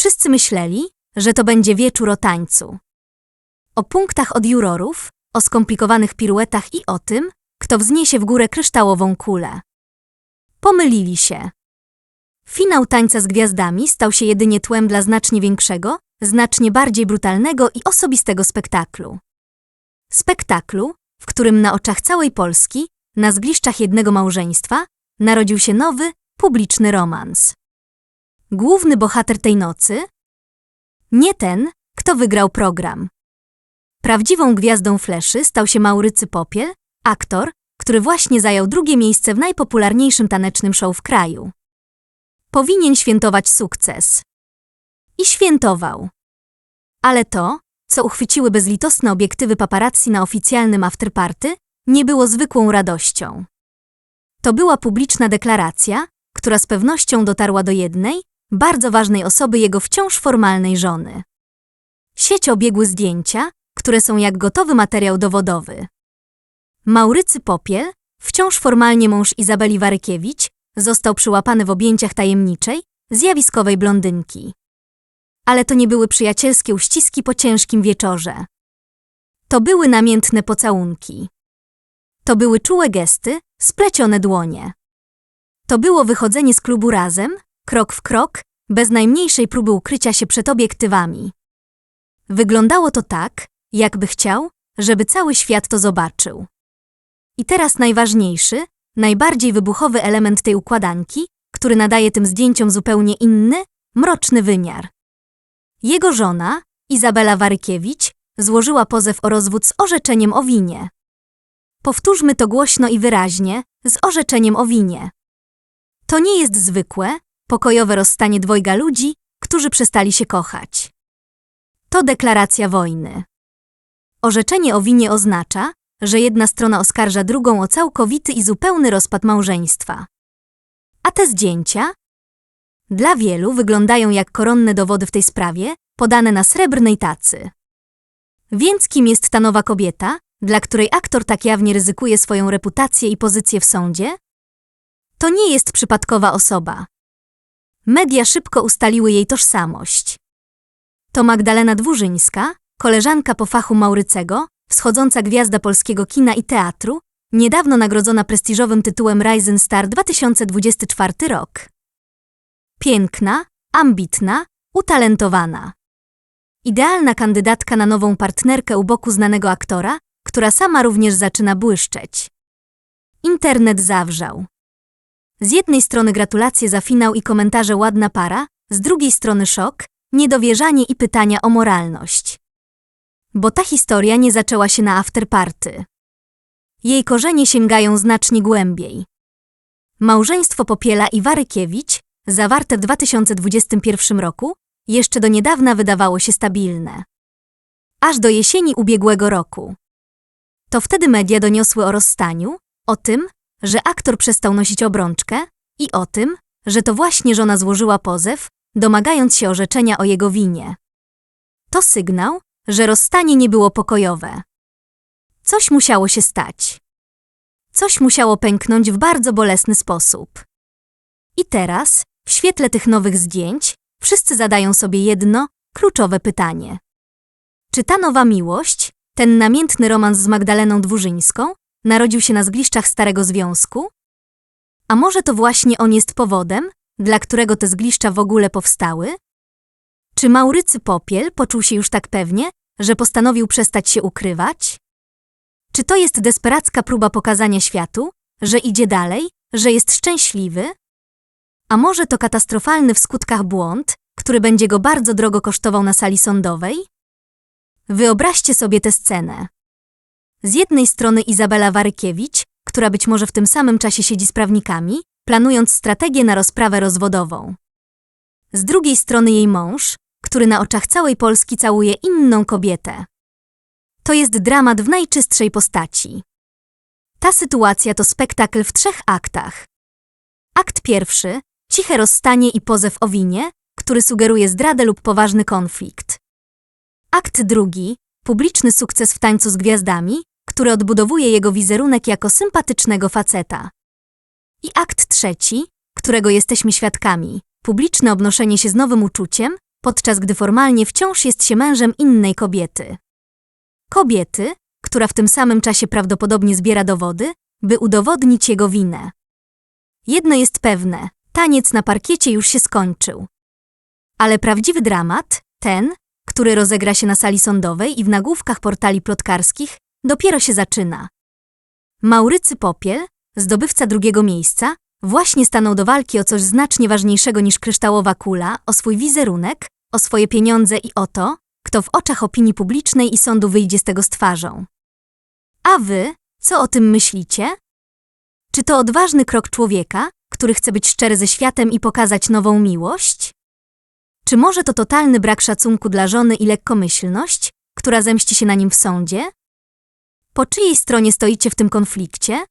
Wszyscy myśleli, że to będzie wieczór o tańcu. O punktach od jurorów, o skomplikowanych piruetach i o tym, kto wzniesie w górę kryształową kulę. Pomylili się. Finał tańca z gwiazdami stał się jedynie tłem dla znacznie większego, znacznie bardziej brutalnego i osobistego spektaklu. Spektaklu, w którym na oczach całej Polski, na zgliszczach jednego małżeństwa, narodził się nowy, publiczny romans. Główny bohater tej nocy? Nie ten, kto wygrał program. Prawdziwą gwiazdą fleszy stał się Maurycy Popiel, aktor, który właśnie zajął drugie miejsce w najpopularniejszym tanecznym show w kraju. Powinien świętować sukces. I świętował. Ale to, co uchwyciły bezlitosne obiektywy paparazzi na oficjalnym afterparty, nie było zwykłą radością. To była publiczna deklaracja, która z pewnością dotarła do jednej, bardzo ważnej osoby jego wciąż formalnej żony. Sieć obiegły zdjęcia, które są jak gotowy materiał dowodowy. Maurycy Popiel, wciąż formalnie mąż Izabeli Warykiewicz, został przyłapany w objęciach tajemniczej, zjawiskowej blondynki. Ale to nie były przyjacielskie uściski po ciężkim wieczorze. To były namiętne pocałunki. To były czułe gesty, splecione dłonie. To było wychodzenie z klubu razem, krok w krok, bez najmniejszej próby ukrycia się przed obiektywami. Wyglądało to tak, jakby chciał, żeby cały świat to zobaczył. I teraz najważniejszy, najbardziej wybuchowy element tej układanki, który nadaje tym zdjęciom zupełnie inny, mroczny wymiar. Jego żona, Izabela Warykiewicz, złożyła pozew o rozwód z orzeczeniem o winie. Powtórzmy to głośno i wyraźnie, z orzeczeniem o winie. To nie jest zwykłe, pokojowe rozstanie dwojga ludzi, którzy przestali się kochać. To deklaracja wojny. Orzeczenie o winie oznacza, że jedna strona oskarża drugą o całkowity i zupełny rozpad małżeństwa. A te zdjęcia? Dla wielu wyglądają jak koronne dowody w tej sprawie, podane na srebrnej tacy. Więc kim jest ta nowa kobieta, dla której aktor tak jawnie ryzykuje swoją reputację i pozycję w sądzie? To nie jest przypadkowa osoba. Media szybko ustaliły jej tożsamość. To Magdalena Dwurzyńska, koleżanka po fachu Maurycego, wschodząca gwiazda polskiego kina i teatru, niedawno nagrodzona prestiżowym tytułem Rising Star 2024 rok. Piękna, ambitna, utalentowana. Idealna kandydatka na nową partnerkę u boku znanego aktora, która sama również zaczyna błyszczeć. Internet zawrzał. Z jednej strony gratulacje za finał i komentarze ładna para, z drugiej strony szok, niedowierzanie i pytania o moralność. Bo ta historia nie zaczęła się na afterparty. Jej korzenie sięgają znacznie głębiej. Małżeństwo Popiela i Warykiewicz, zawarte w 2021 roku, jeszcze do niedawna wydawało się stabilne. Aż do jesieni ubiegłego roku. To wtedy media doniosły o rozstaniu, o tym, że aktor przestał nosić obrączkę i o tym, że to właśnie żona złożyła pozew, domagając się orzeczenia o jego winie. To sygnał, że rozstanie nie było pokojowe. Coś musiało się stać. Coś musiało pęknąć w bardzo bolesny sposób. I teraz, w świetle tych nowych zdjęć, wszyscy zadają sobie jedno, kluczowe pytanie. Czy ta nowa miłość, ten namiętny romans z Magdaleną Dwurzyńską, narodził się na zgliszczach Starego Związku? A może to właśnie on jest powodem, dla którego te zgliszcza w ogóle powstały? Czy Maurycy Popiel poczuł się już tak pewnie, że postanowił przestać się ukrywać? Czy to jest desperacka próba pokazania światu, że idzie dalej, że jest szczęśliwy? A może to katastrofalny w skutkach błąd, który będzie go bardzo drogo kosztował na sali sądowej? Wyobraźcie sobie tę scenę. Z jednej strony Izabela Warykiewicz, która być może w tym samym czasie siedzi z prawnikami, planując strategię na rozprawę rozwodową. Z drugiej strony jej mąż, który na oczach całej Polski całuje inną kobietę. To jest dramat w najczystszej postaci. Ta sytuacja to spektakl w trzech aktach. Akt pierwszy ciche rozstanie i pozew o winie, który sugeruje zdradę lub poważny konflikt. Akt drugi publiczny sukces w tańcu z gwiazdami, który odbudowuje jego wizerunek jako sympatycznego faceta. I akt trzeci, którego jesteśmy świadkami, publiczne obnoszenie się z nowym uczuciem, podczas gdy formalnie wciąż jest się mężem innej kobiety. Kobiety, która w tym samym czasie prawdopodobnie zbiera dowody, by udowodnić jego winę. Jedno jest pewne, taniec na parkiecie już się skończył. Ale prawdziwy dramat, ten, który rozegra się na sali sądowej i w nagłówkach portali plotkarskich, dopiero się zaczyna. Maurycy Popiel, zdobywca drugiego miejsca, właśnie stanął do walki o coś znacznie ważniejszego niż kryształowa kula, o swój wizerunek, o swoje pieniądze i o to, kto w oczach opinii publicznej i sądu wyjdzie z tego z twarzą. A wy, co o tym myślicie? Czy to odważny krok człowieka, który chce być szczery ze światem i pokazać nową miłość? Czy może to totalny brak szacunku dla żony i lekkomyślność, która zemści się na nim w sądzie? Po czyjej stronie stoicie w tym konflikcie?